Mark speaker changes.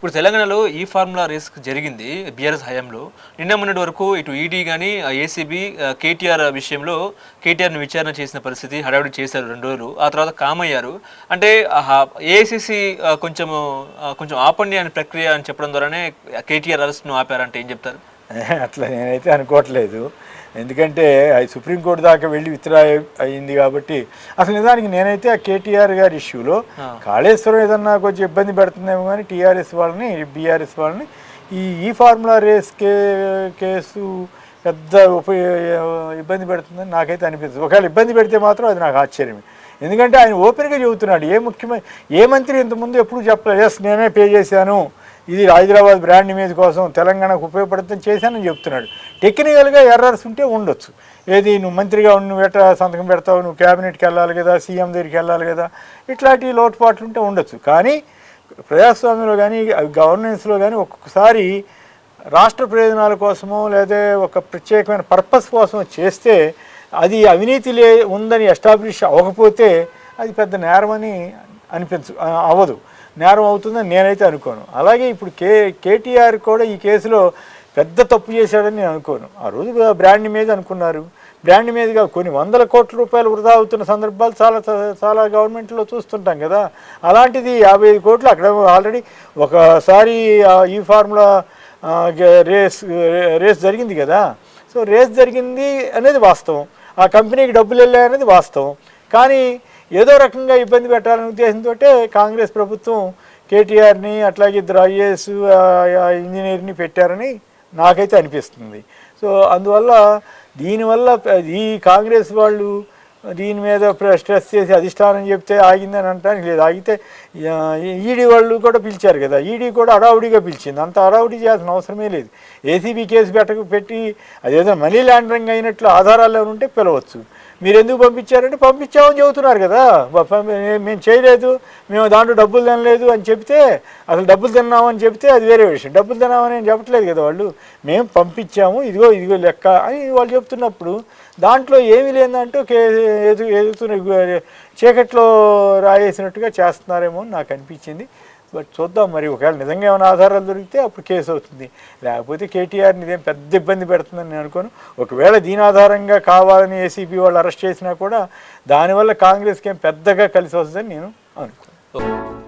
Speaker 1: ఇప్పుడు తెలంగాణలో ఈ ఫార్ములా రేస్ జరిగింది బీఆర్ఎస్ హయాంలో. నిన్న మొన్నటి వరకు ఇటు ఈడీ కానీ ఏసీబీ కేటీఆర్ విషయంలో కేటీఆర్ని విచారణ చేసిన పరిస్థితి హడావిడి చేశారు రెండు రోజులు. ఆ తర్వాత కామయ్యారు. అంటే ఏసీసీ కొంచెం కొంచెం ఆపండి అనే ప్రక్రియ అని చెప్పడం ద్వారానే కేటీఆర్ అరెస్ట్ను ఆపారంటే ఏం చెప్తారు?
Speaker 2: అట్లా నేనైతే అనుకోవట్లేదు. ఎందుకంటే అది సుప్రీంకోర్టు దాకా వెళ్ళి విత్డ్రా అయింది కాబట్టి అసలు నిజానికి నేనైతే ఆ కేటీఆర్ గారి ఇష్యూలో కాళేశ్వరం ఏదన్నా కొంచెం ఇబ్బంది పెడుతుందేమో కానీ టీఆర్ఎస్ వాళ్ళని బీఆర్ఎస్ వాళ్ళని ఈ ఈ ఫార్ములా రేస్ కే కేసు పెద్ద ఉప ఇబ్బంది పెడుతుందని నాకైతే అనిపిస్తుంది. ఒకవేళ ఇబ్బంది పెడితే మాత్రం అది నాకు ఆశ్చర్యమే. ఎందుకంటే ఆయన ఓపెన్గా చెబుతున్నాడు ఏ ముఖ్యమైన ఏ మంత్రి ఇంతకుముందు ఎప్పుడు చెప్పలేదు ఎస్ నేనే పే చేశాను ఇది హైదరాబాద్ బ్రాండ్ ఇమేజ్ కోసం తెలంగాణకు ఉపయోగపడుతుంది చేశానని చెప్తున్నాడు. టెక్నికల్గా ఎర్రర్స్ ఉంటే ఉండొచ్చు. ఏది నువ్వు మంత్రిగా నువ్వు ఎట్లా సంతకం పెడతావు? నువ్వు క్యాబినెట్కి వెళ్ళాలి కదా? సీఎం దగ్గరికి వెళ్ళాలి కదా? ఇట్లాంటి లోటుపాట్లు ఉంటే ఉండొచ్చు. కానీ ప్రజాస్వామ్యంలో కానీ గవర్నెన్స్లో కానీ ఒక్కొక్కసారి రాష్ట్ర ప్రయోజనాల కోసమో లేదా ఒక ప్రత్యేకమైన పర్పస్ కోసం చేస్తే అది అవినీతి లే ఉందని ఎస్టాబ్లిష్ అవ్వకపోతే అది పెద్ద నేరమని అనిపించు అవ్వదు. నేరం అవుతుందని నేనైతే అనుకోను. అలాగే ఇప్పుడు కే కేటీఆర్ కూడా ఈ కేసులో పెద్ద తప్పు చేశాడని నేను అనుకోను. ఆ రోజు బ్రాండ్ మీద అనుకున్నారు. బ్రాండ్ మీదుగా కొన్ని వందల కోట్ల రూపాయలు వృధా అవుతున్న సందర్భాలు చాలా చాలా గవర్నమెంట్లో చూస్తుంటాం కదా. అలాంటిది యాభై ఐదు కోట్లు అక్కడ ఆల్రెడీ ఒకసారి ఈ ఫార్ములా రేస్ రేస్ జరిగింది కదా. సో రేస్ జరిగింది అనేది వాస్తవం. ఆ కంపెనీకి డబ్బులు వెళ్ళాయనేది వాస్తవం. కానీ ఏదో రకంగా ఇబ్బంది పెట్టాలనే ఉద్దేశంతో కాంగ్రెస్ ప్రభుత్వం కేటీఆర్ని అట్లాగే ఇద్దరు ఐఏఎస్ ఇంజనీర్ని పెట్టారని నాకైతే అనిపిస్తుంది. సో అందువల్ల దీనివల్ల ఈ కాంగ్రెస్ వాళ్ళు దీని మీద స్ట్రెస్ చేసి అధిష్టానం చెప్తే ఆగిందని అంటానికి లేదు. ఆగితే ఈడీ వాళ్ళు కూడా పిలిచారు కదా. ఈడీ కూడా అడావుడిగా పిలిచింది. అంత అడావుడి చేయాల్సిన అవసరమే లేదు. ఏసీబీ కేసు పెట్టక పెట్టి అదేదో మనీ లాండరింగ్ అయినట్లు ఆధారాలు ఏమైనా ఉంటే పిలవచ్చు. మీరు ఎందుకు పంపించారంటే పంపించామని చెబుతున్నారు కదా. మేము చేయలేదు మేము దాంట్లో డబ్బులు తినలేదు అని చెప్తే అసలు డబ్బులు తిన్నామని చెప్తే అది వేరే విషయం. డబ్బులు తిన్నామని చెప్పట్లేదు కదా వాళ్ళు. మేము పంపించాము ఇదిగో ఇదిగో లెక్క అని వాళ్ళు చెప్తున్నప్పుడు దాంట్లో ఏమీ లేదంటూ కే ఎదు ఎదుగుతున్న చీకట్లో రాయేసినట్టుగా చేస్తున్నారేమో నాకు అనిపించింది. బట్ చూద్దాం మరి ఒకవేళ నిజంగా ఏమైనా ఆధారాలు దొరికితే అప్పుడు కేసు అవుతుంది. లేకపోతే కేటీఆర్ని ఇదేం పెద్ద ఇబ్బంది పెడుతుందని నేను అనుకోను. ఒకవేళ దీని ఆధారంగా కావాలని ఏసీబీ వాళ్ళు అరెస్ట్ చేసినా కూడా దానివల్ల కాంగ్రెస్కి ఏం పెద్దగా కలిసి వస్తుందని నేను అనుకోను.